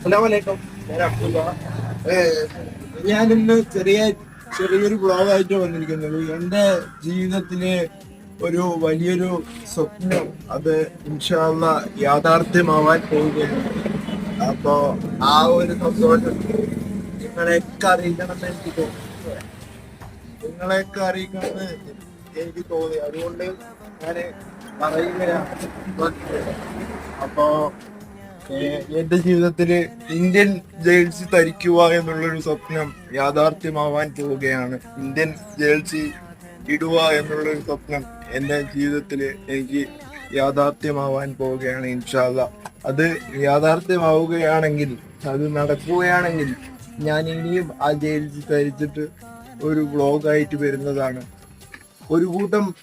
അസ്സലാമലൈക്കും. ഞാൻ അബ്ദുള്ള. ഞാനിന്ന് ചെറിയ ചെറിയൊരു ബ്ലോഗായിട്ട് വന്നിരിക്കുന്നത്. എന്റെ ജീവിതത്തിലെ ഒരു വലിയൊരു സ്വപ്നം അത് ഇൻഷാല്ല യാഥാർത്ഥ്യമാവാൻ പോവുകയാണ് അപ്പോ ആ ഒരു സന്തോഷം നിങ്ങളെയൊക്കെ അറിയിക്കണം എനിക്ക് തോന്നുന്നു. നിങ്ങളെയൊക്കെ അറിയിക്കണമെന്ന് എനിക്ക് തോന്നി. അതുകൊണ്ട് ഞാൻ പറയുകയാണ്. അപ്പോ എന്റെ ജീവിതത്തിൽ ഇന്ത്യൻ ജേഴ്സി ധരിക്കുക എന്നുള്ളൊരു സ്വപ്നം യാഥാർത്ഥ്യമാവാൻ പോവുകയാണ് ഇന്ത്യൻ ജേഴ്സി ഇടുക എന്നുള്ളൊരു സ്വപ്നം എന്റെ ജീവിതത്തിൽ എനിക്ക് യാഥാർത്ഥ്യമാവാൻ പോവുകയാണ് ഇൻഷാല്ല അത് യാഥാർത്ഥ്യമാവുകയാണെങ്കിൽ അത് നടക്കുകയാണെങ്കിൽ ഞാൻ ഇനിയും ആ ജേഴ്സി ധരിച്ചിട്ട് ഒരു വ്ളോഗായിട്ട് വരുന്നതാണ്. ഒരു കൂട്ടം